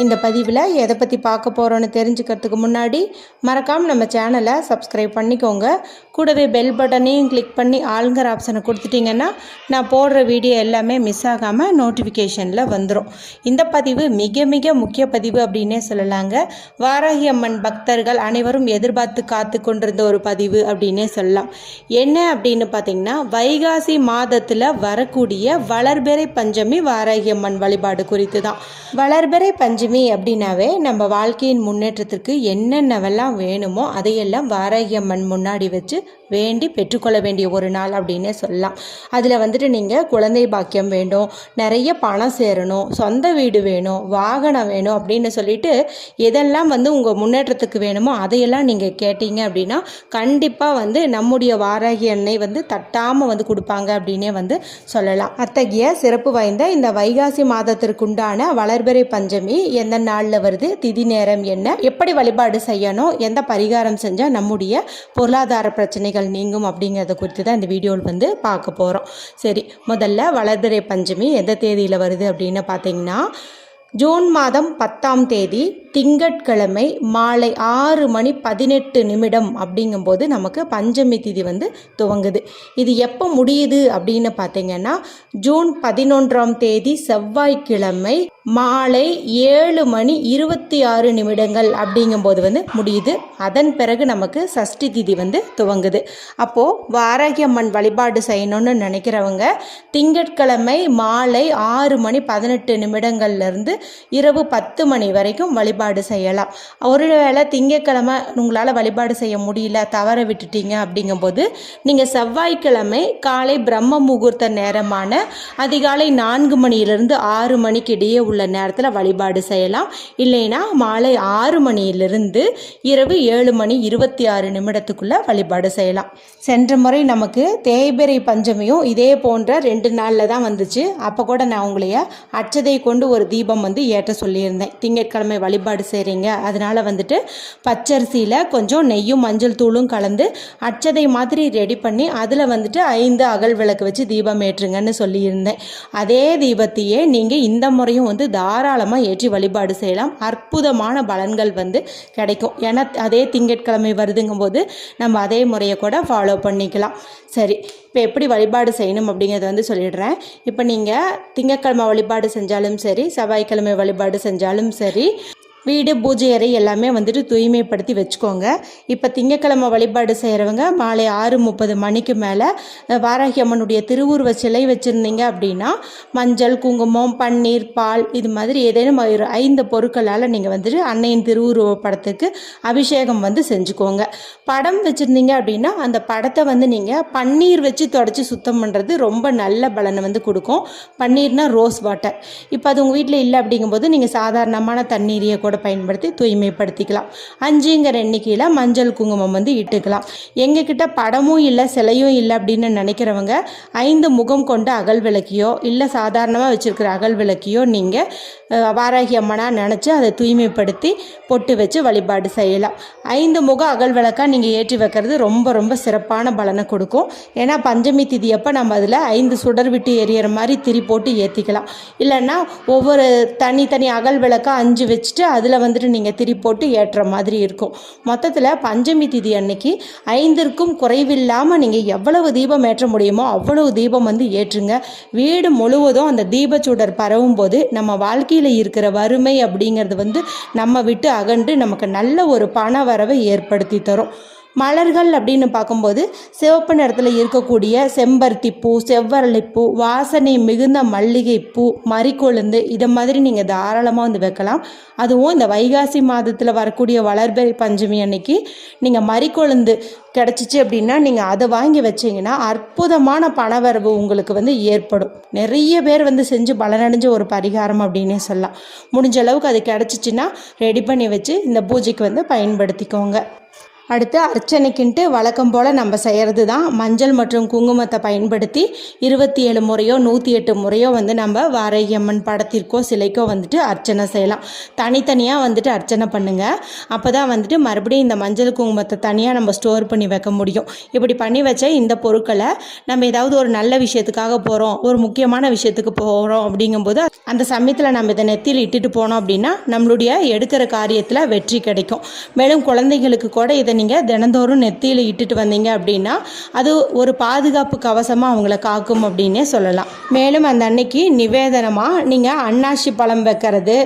இந்த பதிவில் எதை பற்றி பார்க்க போகிறோன்னு தெரிஞ்சுக்கிறதுக்கு முன்னாடி மறக்காமல் நம்ம சேனலை சப்ஸ்கிரைப் பண்ணிக்கோங்க. கூடவே பெல் பட்டனையும் கிளிக் பண்ணி ஆளுங்கிற ஆப்ஷனை கொடுத்துட்டிங்கன்னா நான் போடுற வீடியோ எல்லாமே மிஸ் ஆகாமல் நோட்டிஃபிகேஷனில் வந்துடும் இந்த பதிவு மிக மிக முக்கிய பதிவு அப்படின்னே சொல்லலாங்க. வாராகி அம்மன் பக்தர்கள் அனைவரும் எதிர்பார்த்து காத்து கொண்டிருந்த ஒரு பதிவு அப்படின்னே சொல்லலாம். என்ன அப்படின்னு பார்த்தீங்கன்னா வைகாசி மாதத்தில் வரக்கூடிய வளர்பெறை பஞ்சமி வாராகி அம்மன் வழிபாடு குறித்து தான் வளர்பிறை பஞ்சமி அப்படின்னாவே நம்ம வாழ்க்கையின் முன்னேற்றத்திற்கு என்னென்னவெல்லாம் வேணுமோ அதையெல்லாம் வாராகி அம்மன் முன்னாடி வச்சு வேண்டி பெற்றுக்கொள்ள வேண்டிய ஒரு நாள் அப்படின்னே சொல்லலாம். அதில் வந்துட்டு நீங்கள் குழந்தை பாக்கியம் வேண்டும் நிறைய பணம் சேரணும் சொந்த வீடு வேணும் வாகனம் வேணும் அப்படின்னு சொல்லிட்டு எதெல்லாம் வந்து உங்கள் முன்னேற்றத்துக்கு வேணுமோ அதையெல்லாம் நீங்கள் கேட்டீங்க அப்படின்னா கண்டிப்பாக வந்து நம்முடைய வாராகி அன்னை வந்து தட்டாமல் வந்து கொடுப்பாங்க அப்படின்னே வந்து சொல்லலாம். அத்தகைய சிறப்பு வாய்ந்த இந்த வைகாசி மாதத்திற்குண்டான வளர்பிறை பஞ்சமி எந்த நாளில் வருது திதி நேரம் என்ன எப்படி வழிபாடு செய்யணும் எந்த பரிகாரம் செஞ்சால் நம்முடைய பொருளாதார பிரச்சனைகள் நீங்கும் அப்படிங்கிறத குறித்து தான் இந்த வீடியோவில் வந்து பார்க்க போகிறோம் சரி முதல்ல வளர்திரை பஞ்சமி எந்த தேதியில் வருது அப்படின்னு பார்த்தீங்கன்னா ஜூன் மாதம் பத்தாம் தேதி திங்கட்கிழமை மாலை ஆறு மணி பதினெட்டு நிமிடம் அப்படிங்கும்போது நமக்கு பஞ்சமி திதி வந்து துவங்குது. இது எப்போ முடியுது அப்படின்னு பார்த்தீங்கன்னா ஜூன் பதினொன்றாம் தேதி செவ்வாய்க்கிழமை மாலை ஏழு மணி இருபத்தி ஆறு நிமிடங்கள் அப்படிங்கும்போது வந்து முடியுது. அதன் பிறகு நமக்கு சஷ்டி திதி வந்து துவங்குது. அப்போது வாரகியம்மன் வழிபாடு செய்யணும்னு நினைக்கிறவங்க திங்கட்கிழமை மாலை ஆறு மணி பதினெட்டு நிமிடங்கள்லேருந்து இரவு பத்து மணி வரைக்கும் வழிபாடு செய்யலாம். ஒருவேளை திங்கட்கிழமை உங்களால் வழிபாடு செய்ய முடியல தவற விட்டுட்டீங்க அப்படிங்கும்போது நீங்கள் செவ்வாய்க்கிழமை காலை பிரம்ம முகூர்த்த நேரமான அதிகாலை நான்கு மணியிலிருந்து ஆறு மணிக்கு இடையே உள்ள நேரத்தில் வழிபாடு செய்யலாம். இல்லைன்னா மாலை ஆறு மணியிலிருந்து இரவு ஏழு மணி இருபத்தி ஆறு நிமிடத்துக்குள்ளே வழிபாடு செய்யலாம். சென்ற முறை நமக்கு தேய்பிறை பஞ்சமியும் இதே போன்ற ரெண்டு நாளில் தான் வந்துச்சு. அப்போ கூட நான் உங்களைய அச்சதை கொண்டு ஒரு தீபம் வந்து ஏற்ற சொல்லியிருந்தேன். திங்கட்கிழமை வழிபாடு செய்கிறீங்க அதனால் வந்துட்டு பச்சரிசியில் கொஞ்சம் நெய்யும் மஞ்சள் தூளும் கலந்து அச்சதை மாதிரி ரெடி பண்ணி அதில் வந்துட்டு ஐந்து அகல் விளக்கு வச்சு தீபம் ஏற்றுங்கன்னு சொல்லியிருந்தேன். அதே தீபத்தையே நீங்கள் இந்த முறையும் வந்து தாராளமாக ஏற்றி வழிபாடு செய்யலாம். அற்புதமான பலன்கள் வந்து கிடைக்கும். ஏன்னா அதே திங்கட்கிழமை வருதுங்கும்போது நம்ம அதே முறையை கூட ஃபாலோ பண்ணிக்கலாம். சரி இப்போ எப்படி வழிபாடு செய்யணும் அப்படிங்கிறத வந்து சொல்லிடுறேன். இப்போ நீங்கள் திங்கட்கிழமை வழிபாடு செஞ்சாலும் சரி செவ்வாய்க்கிழமை வழிபாடு செஞ்சாலும் சரி வீடு பூஜை அறை எல்லாமே வந்துட்டு தூய்மைப்படுத்தி வச்சுக்கோங்க. இப்போ திங்கக்கிழமை வழிபாடு செய்கிறவங்க மாலை ஆறு முப்பது மணிக்கு மேலே வாராகி அம்மனுடைய திருவுருவ சிலை வச்சுருந்தீங்க அப்படின்னா மஞ்சள் குங்குமம் பன்னீர் பால் இது மாதிரி ஏதேனும் ஒரு ஐந்து பொருட்களால் நீங்கள் வந்துட்டு அன்னையின் திருவுருவ படத்துக்கு அபிஷேகம் வந்து செஞ்சுக்கோங்க. படம் வச்சுருந்தீங்க அப்படின்னா அந்த படத்தை வந்து நீங்கள் பன்னீர் வச்சு தொடச்சி சுத்தம் பண்ணுறது ரொம்ப நல்ல பலனை வந்து கொடுக்கும். பன்னீர்னால் ரோஸ் வாட்டர். இப்போ அது உங்கள் வீட்டில் இல்லை அப்படிங்கும்போது நீங்கள் சாதாரணமான தண்ணீரையே கூட பயன்படுத்தி தூய்மைப்படுத்திக்கலாம். அஞ்சுங்கிற எண்ணிக்கையில் மஞ்சள் குங்குமம் வந்து இட்டுக்கலாம். எங்ககிட்ட படமும் இல்லை சிலையும் இல்லை அப்படின்னு நினைக்கிறவங்க ஐந்து முகம் கொண்ட அகல் விளக்கியோ இல்லை சாதாரணமாக வச்சுருக்கிற அகல் விளக்கியோ நீங்கள் வாராகி அம்மனாக நினச்சி அதை தூய்மைப்படுத்தி பொட்டு வச்சு வழிபாடு செய்யலாம். ஐந்து முக அகல் விளக்காக நீங்கள் ஏற்றி வைக்கிறது ரொம்ப ரொம்ப சிறப்பான பலனை கொடுக்கும். ஏன்னா பஞ்சமி திதி அப்போ நம்ம அதில் ஐந்து சுடர் விட்டு எரியற மாதிரி திரி போட்டு ஏற்றிக்கலாம் இல்லைன்னா ஒவ்வொரு தனி தனி அகல் விளக்காக அஞ்சு வச்சுட்டு அதில் வந்துட்டு நீங்கள் திரி போட்டு ஏற்றுற மாதிரி இருக்கும். மொத்தத்தில் பஞ்சமி திதி அன்னைக்கு ஐந்திற்கும் குறைவில்லாமல் நீங்கள் எவ்வளவு தீபம் ஏற்ற முடியுமோ அவ்வளவு தீபம் வந்து ஏற்றுங்க. வீடு முழுவதும் அந்த தீபச்சுடர் பரவும் போது நம்ம வாழ்க்கையில் இருக்கிற வறுமை அப்படிங்கிறது வந்து நம்ம விட்டு அகன்று நமக்கு நல்ல ஒரு பண வரவை ஏற்படுத்தி தரும். மலர்கள் அப்படின்னு பார்க்கும்போது சிவப்பு நிறத்தில் இருக்கக்கூடிய செம்பருத்தி பூ செவ்வரளிப்பூ வாசனை மிகுந்த மல்லிகைப்பூ மறிக்கொழுந்து இதை மாதிரி நீங்கள் தாராளமாக வந்து வைக்கலாம். அதுவும் இந்த வைகாசி மாதத்தில் வரக்கூடிய வளர்பிறை பஞ்சமி அன்னைக்கு நீங்கள் மறிக்கொழுந்து கிடச்சிச்சு அப்படின்னா நீங்கள் அதை வாங்கி வச்சிங்கன்னா அற்புதமான பணவரவு உங்களுக்கு வந்து ஏற்படும். நிறைய பேர் வந்து செஞ்சு பலனடைஞ்ச ஒரு பரிகாரம் அப்படின்னே சொல்லலாம். முடிஞ்ச அளவுக்கு அது கிடச்சிச்சின்னா ரெடி பண்ணி வச்சு இந்த பூஜைக்கு வந்து பயன்படுத்திக்கோங்க. அடுத்து அர்ச்சனைக்குன்ட்டு வழக்கம் போல் நம்ம செய்கிறது தான் மஞ்சள் மற்றும் குங்குமத்தை பயன்படுத்தி இருபத்தி ஏழு முறையோ நூற்றி எட்டு முறையோ வந்து நம்ம வாராகியம்மன் படத்திற்கோ சிலைக்கோ வந்துட்டு அர்ச்சனை செய்யலாம். தனித்தனியாக வந்துட்டு அர்ச்சனை பண்ணுங்கள் அப்போ தான் வந்துட்டு மறுபடியும் இந்த மஞ்சள் குங்குமத்தை தனியாக நம்ம ஸ்டோர் பண்ணி வைக்க முடியும். இப்படி பண்ணி வச்ச இந்த பொருட்களை நம்ம ஏதாவது ஒரு நல்ல விஷயத்துக்காக போகிறோம் ஒரு முக்கியமான விஷயத்துக்கு போகிறோம் அப்படிங்கும்போது அந்த சமயத்தில் நம்ம இதை நெத்தியில் இட்டுட்டு போனோம் அப்படின்னா நம்மளுடைய எடுக்கிற காரியத்தில் வெற்றி கிடைக்கும். மேலும் குழந்தைங்களுக்கு கூட இதை நீங்கள் தினந்தோறும் நெத்தியில் இட்டுட்டு வந்தீங்க அப்படின்னா அது ஒரு பாதுகாப்பு கவசமாக அவங்கள காக்கும் அப்படின்னே சொல்லலாம். மேலும் அந்த அன்னைக்கு நிவேதனமாக நீங்கள் அன்னாசி பழம் வைக்கிறது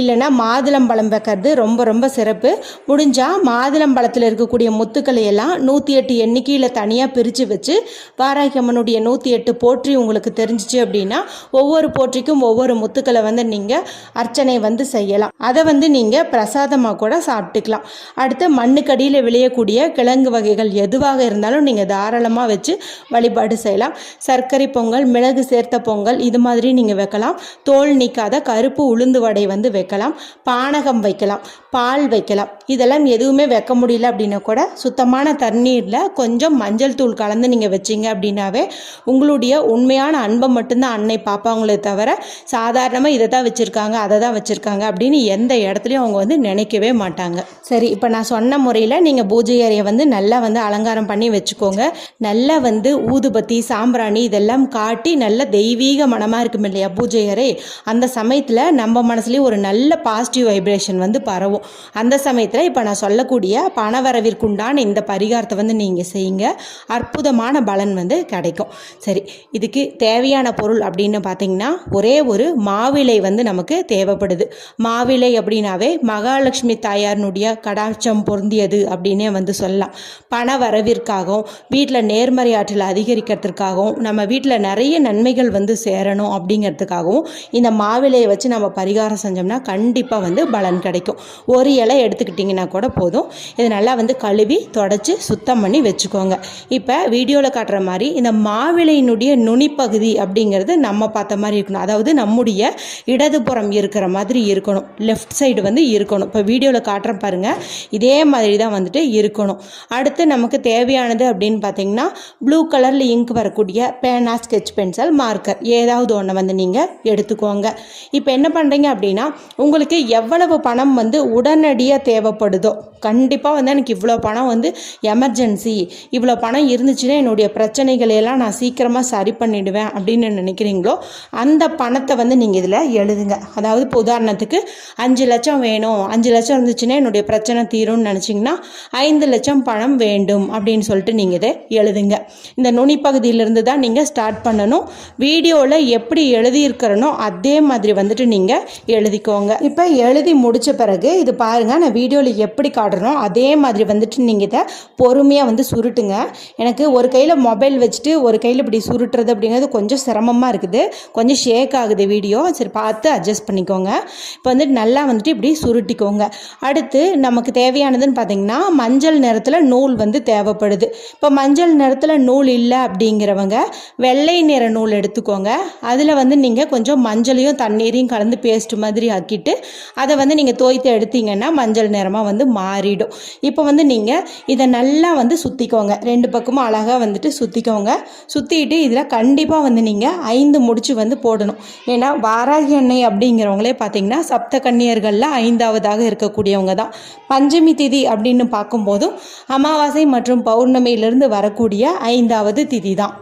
இல்லைன்னா மாதுளம் பழம் வைக்கிறது ரொம்ப ரொம்ப சிறப்பு. முடிஞ்சால் மாதுளம் பழத்தில் இருக்கக்கூடிய முத்துக்களை எல்லாம் நூற்றி எட்டு எண்ணிக்கையில் தனியாக பிரித்து வச்சு வாராகியம்மனுடைய நூற்றி எட்டு போற்றி உங்களுக்கு தெரிஞ்சிச்சு அப்படின்னா ஒவ்வொரு போற்றிக்கும் ஒவ்வொரு முத்துக்களை வந்து நீங்கள் அர்ச்சனை வந்து செய்யலாம். அதை வந்து நீங்கள் பிரசாதமாக கூட சாப்பிட்டுக்கலாம். அடுத்து மண்ணுக்கடியில் விளையக்கூடிய கிழங்கு வகைகள் எதுவாக இருந்தாலும் நீங்கள் தாராளமாக வச்சு வழிபாடு செய்யலாம். சர்க்கரை பொங்கல் மிளகு சேர்த்த பொங்கல் இது மாதிரி நீங்கள் வைக்கலாம். தோல் நீக்காத கருப்பு உளுந்து வடை வந்து வைக்கலாம். பானகம் வைக்கலாம். பால் வைக்கலாம். இதெல்லாம் எதுவுமே வைக்க முடியல அப்படின்னா கூட சுத்தமான தண்ணீரில் கொஞ்சம் மஞ்சள் தூள் கலந்து நீங்கள் வச்சிங்க அப்படின்னாவே உங்களுடைய உண்மையான அன்பை மட்டும்தான் அன்னை பார்ப்பாங்களே தவிர சாதாரணமாக இதை தான் வச்சுருக்காங்க அதை தான் வச்சுருக்காங்க அப்படின்னு எந்த இடத்துலையும் அவங்க வந்து நினைக்கவே மாட்டாங்க. சரி இப்போ நான் சொன்ன முறையில் நீங்கள் பூஜை அறையை வந்து நல்லா வந்து அலங்காரம் பண்ணி வச்சுக்கோங்க. நல்லா வந்து ஊதுபத்தி சாம்பிராணி இதெல்லாம் காட்டி நல்ல தெய்வீக மனமாக இருக்கும் இல்லையா பூஜை அறை? அந்த சமயத்தில் நம்ம மனசுலேயும் ஒரு நல்ல பாசிட்டிவ் வைப்ரேஷன் வந்து பரவும். அந்த சமயத்தில் இப்போ நான் சொல்லக்கூடிய பணவரவிற்குண்டான இந்த பரிகாரத்தை வந்து நீங்கள் செய்யுங்க. அற்புதமான பலன் வந்து கிடைக்கும். சரி இதுக்கு தேவையான பொருள் அப்படின்னு பார்த்தீங்கன்னா ஒரே ஒரு மாவிலை வந்து நமக்கு தேவைப்படுது. மாவிலை அப்படின்னாவே மகாலட்சுமி தாயாரினுடைய கடாட்சம் பொருந்தியது அப்படின்னே வந்து சொல்லலாம். பண வரவிற்காகவும் வீட்டில் நேர்மறை ஆற்றல் அதிகரிக்கிறதுக்காகவும் நம்ம வீட்டில் நிறைய நன்மைகள் வந்து சேரணும் அப்படிங்கிறதுக்காகவும் இந்த மாவிலையை வச்சு நம்ம பரிகாரம் செஞ்சோம்னா கண்டிப்பாக வந்து பலன் கிடைக்கும். ஒரு இலை எடுத்துக்கிட்டிங்கன்னா கூட போதும். இதை நல்லா வந்து கழுவி தொடச்சி சுத்தம் பண்ணி வச்சுக்கோங்க. இப்போ வீடியோவில் காட்டுற மாதிரி இந்த மாவிளையினுடைய நுனிப்பகுதி அப்படிங்கிறது நம்ம பார்த்த மாதிரி இருக்கணும். அதாவது நம்முடைய இடதுபுறம் இருக்கிற மாதிரி இருக்கணும். லெஃப்ட் சைடு வந்து இருக்கணும். இப்போ வீடியோவில் காட்டுறேன் பாருங்கள் இதே மாதிரி தான் வந்துட்டு இருக்கணும். அடுத்து நமக்கு தேவையானது அப்படின்னு பார்த்தீங்கன்னா ப்ளூ கலரில் இங்க் வரக்கூடிய பேனா ஸ்கெட்ச் பென்சில் மார்க்கர் ஏதாவது ஒன்று வந்து நீங்கள் எடுத்துக்கோங்க. இப்போ என்ன பண்ணுறீங்க அப்படின்னா உங்களுக்கு எவ்வளவு பணம் வந்து உடனடியாக தேவைப்படுதோ? கண்டிப்பாக வந்து எனக்கு இவ்வளோ பணம் வந்து எமர்ஜென்சி இவ்வளோ பணம் இருந்துச்சுன்னா என்னுடைய பிரச்சனைகளை எல்லாம் நான் சீக்கிரமாக சரி பண்ணிடுவேன் அப்படின்னு நினைக்கிறீங்களோ அந்த பணத்தை வந்து நீங்கள் இதில் எழுதுங்க. அதாவது இப்போ உதாரணத்துக்கு அஞ்சு லட்சம் வேணும் அஞ்சு லட்சம் இருந்துச்சுன்னா என்னுடைய பிரச்சனை தீரும்னு நினச்சிங்கன்னா ஐந்து லட்சம் பணம் வேண்டும் அப்படின்னு சொல்லிட்டு நீங்கள் இதை எழுதுங்க. இந்த நுனிப்பகுதியிலிருந்து தான் நீங்கள் ஸ்டார்ட் பண்ணணும். வீடியோவில் எப்படி எழுதியிருக்கிறனோ அதே மாதிரி வந்துட்டு நீங்கள் எழுதிக்கோங்க. இப்போ எழுதி முடித்த பிறகு இது பாருங்கள் நான் வீடியோவில் எப்படி காட்டுறோம் அதே மாதிரி வந்துட்டு நீங்கள் இதை பொறுமையாக வந்து சுருட்டுங்க. எனக்கு ஒரு கையில் மொபைல் வச்சுட்டு ஒரு கையில் இப்படி சுருட்டுறது அப்படிங்கிறது கொஞ்சம் சிரமமாக இருக்குது. கொஞ்சம் ஷேக் ஆகுது வீடியோ சரி பார்த்து அட்ஜஸ்ட் பண்ணிக்கோங்க. இப்போ வந்துட்டு நல்லா வந்துட்டு இப்படி சுருட்டிக்கோங்க. அடுத்து நமக்கு தேவையானதுன்னு பார்த்தீங்கன்னா மஞ்சள் நிறத்தில் நூல் வந்து தேவைப்படுது. இப்போ மஞ்சள் நிறத்தில் நூல் இல்லை அப்படிங்கிறவங்க வெள்ளை நிற நூல் எடுத்துக்கோங்க. அதில் வந்து நீங்கள் கொஞ்சம் மஞ்சளையும் தண்ணீரையும் கலந்து பேஸ்ட் மாதிரி ஆக்கிட்டு அதை வந்து நீங்கள் தோய்த்து எடுத்தீங்கன்னா மஞ்சள் நிறமாக வந்து மாறிடும். இப்போ வந்து நீங்கள் இதை நல்லா வந்து சுற்றிக்கோங்க ரெண்டு பக்கமும் அழகாக வந்துட்டு சுற்றிக்கோங்க சுற்றிட்டு இதில் கண்டிப்பாக வந்து நீங்கள் ஐந்து முடிச்சு வந்து போடணும். ஏன்னா வாராகி எண்ணெய் அப்படிங்கிறவங்களே பார்த்தீங்கன்னா சப்த கன்னியர்களில் ஐந்தாவதாக இருக்கக்கூடியவங்க தான். பஞ்சமி திதி அப்படின்னு பார்க்கும்போதும் அமாவாசை மற்றும் பௌர்ணமியிலிருந்து வரக்கூடிய ஐந்தாவது திதி தான்.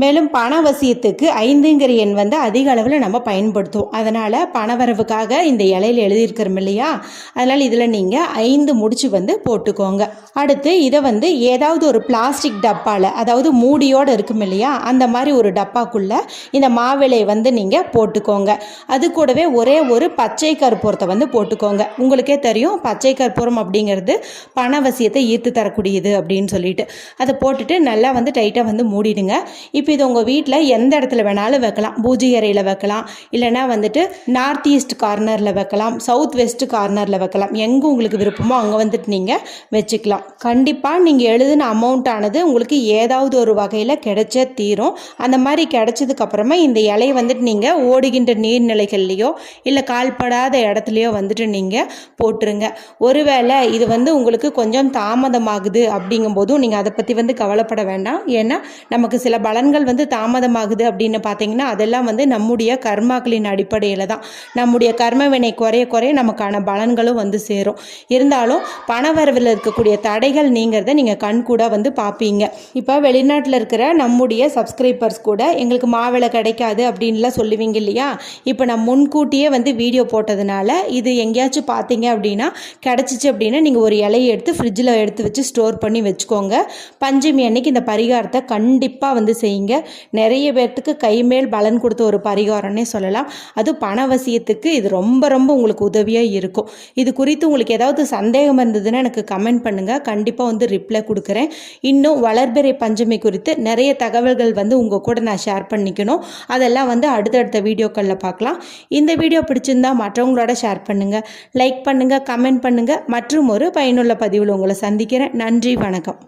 மேலும் பணவசியத்துக்கு ஐந்துங்கிற எண் வந்து அதிக அளவில் நம்ம பயன்படுத்துவோம். அதனால் பணவரவுக்காக இந்த இலையில் எழுதியிருக்கிறோம் இல்லையா? அதனால் இதில் நீங்கள் ஐந்து முடிச்சு வந்து போட்டுக்கோங்க. அடுத்து இதை வந்து ஏதாவது ஒரு பிளாஸ்டிக் டப்பாவில் அதாவது மூடியோடு இருக்கும் இல்லையா? அந்த மாதிரி ஒரு டப்பாக்குள்ளே இந்த மாவிலை வந்து நீங்கள் போட்டுக்கோங்க. அது கூடவே ஒரே ஒரு பச்சை கற்பூரத்தை வந்து போட்டுக்கோங்க. உங்களுக்கே தெரியும் பச்சை கற்பூரம் அப்படிங்கிறது பணவசியத்தை ஈர்த்து தரக்கூடியது அப்படின்னு சொல்லிட்டு. அதை போட்டுட்டு நல்லா வந்து டைட்டாக வந்து மூடிடுங்க. இப்போ இப்போ இது உங்கள் வீட்டில் எந்த இடத்துல வேணாலும் வைக்கலாம். பூஜை அறையில் வைக்கலாம். இல்லைன்னா வந்துட்டு நார்த் ஈஸ்ட் கார்னரில் வைக்கலாம். சவுத் வெஸ்ட் கார்னரில் வைக்கலாம். எங்கே உங்களுக்கு விருப்பமோ அங்கே வந்துட்டு நீங்கள் வச்சுக்கலாம். கண்டிப்பாக நீங்கள் எழுதின அமௌண்ட் ஆனது உங்களுக்கு ஏதாவது ஒரு வகையில் கிடைச்ச தீரும். அந்த மாதிரி கிடைச்சதுக்கப்புறமா இந்த இலையை வந்துட்டு நீங்கள் ஓடுகின்ற நீர்நிலைகள்லையோ இல்லை கால்படாத இடத்துலையோ வந்துட்டு நீங்கள் போட்டுருங்க. ஒருவேளை இது வந்து உங்களுக்கு கொஞ்சம் தாமதமாகுது அப்படிங்கும்போதும் நீங்கள் அதை பற்றி வந்து கவலைப்பட வேண்டாம். ஏன்னா நமக்கு சில பலன்கள் வந்து தாமதமாகுது அப்படின்னு பார்த்தீங்கன்னா அதெல்லாம் வந்து நம்முடைய கர்மாக்களின் அடிப்படையில் தான் நம்முடைய கர்மவினை குறைய குறைய நமக்கான பலன்களும் வந்து சேரும். இருந்தாலும் பணவரவில் இருக்கக்கூடிய தடைகள் நீங்கிறத நீங்கள் கண் கூட வந்து பார்ப்பீங்க. இப்போ வெளிநாட்டில் இருக்கிற நம்முடைய சப்ஸ்கிரைபர்ஸ் கூட எங்களுக்கு மாவிளை கிடைக்காது அப்படின்லாம் சொல்லுவீங்க இல்லையா? இப்போ நான் முன்கூட்டியே வந்து வீடியோ போட்டதுனால இது எங்கேயாச்சும் பார்த்தீங்க அப்படின்னா கிடச்சிச்சு அப்படின்னா நீங்கள் ஒரு இலையை எடுத்து ஃப்ரிட்ஜில் எடுத்து வச்சு ஸ்டோர் பண்ணி வச்சுக்கோங்க. பஞ்சமி அன்னைக்கு இந்த பரிகாரத்தை கண்டிப்பாக வந்து செய்யுங்க. நிறைய பேர்த்துக்கு கைமேல் பலன் கொடுத்த ஒரு பரிகாரம்னே சொல்லலாம். அது பணவசியத்துக்கு இது ரொம்ப ரொம்ப உங்களுக்கு உதவியாக இருக்கும். இது குறித்து உங்களுக்கு ஏதாவது சந்தேகம் இருந்ததுன்னா எனக்கு கமெண்ட் பண்ணுங்கள் கண்டிப்பாக வந்து ரிப்ளை கொடுக்குறேன். இன்னும் வளர்பிறை பஞ்சமி குறித்து நிறைய தகவல்கள் வந்து உங்கள் கூட நான் ஷேர் பண்ணிக்கணும். அதெல்லாம் வந்து அடுத்தடுத்த வீடியோக்களில் பார்க்கலாம். இந்த வீடியோ பிடிச்சிருந்தா மற்றவங்களோட ஷேர் பண்ணுங்கள் லைக் பண்ணுங்கள் கமெண்ட் பண்ணுங்கள் மற்றும் ஒரு பயனுள்ள பதிவில் உங்களை சந்திக்கிறேன். நன்றி வணக்கம்.